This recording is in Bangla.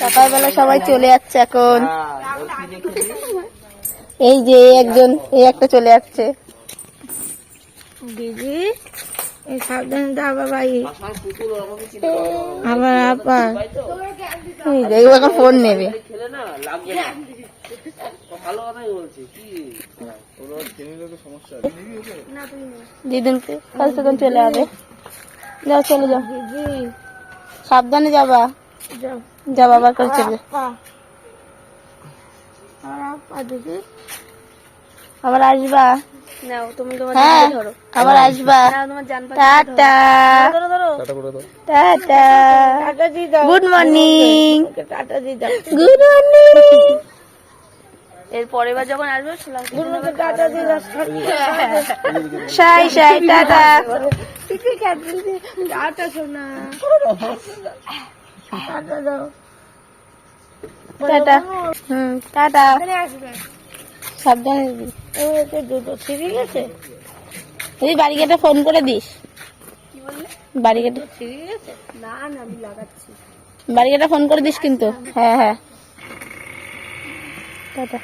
সকালবেলা সবাই চলে যাচ্ছে এখন? এই যে একজন এই একটা চলে যাচ্ছে। দিদি সাবধানে আপা। দেখব এখন ফোন নেবে। দিদুনকে কাল তখন চলে যাবে। যাও চলে যাও। সাবধানে যাবা। যা বাবার কাছে চলে আবার আসবা নাও তুমি তোমার হ্যাঁ আবার আসবা তোমার জান ta-ta ta-ta good morning good morning এর পরের বার যখন আসবে সেলাম সাই সাই টাটা টাটা সোনা টাটা। হুম টাটা। সাবধানে দুটো ঠিক আছে তুই বাড়ি গেটে ফোন করে দিস। বাড়ি গেটে না না আমি লাগাচ্ছি। বাড়ি গেটে ফোন করে দিস কিন্তু। হ্যাঁ হ্যাঁ। টাটা।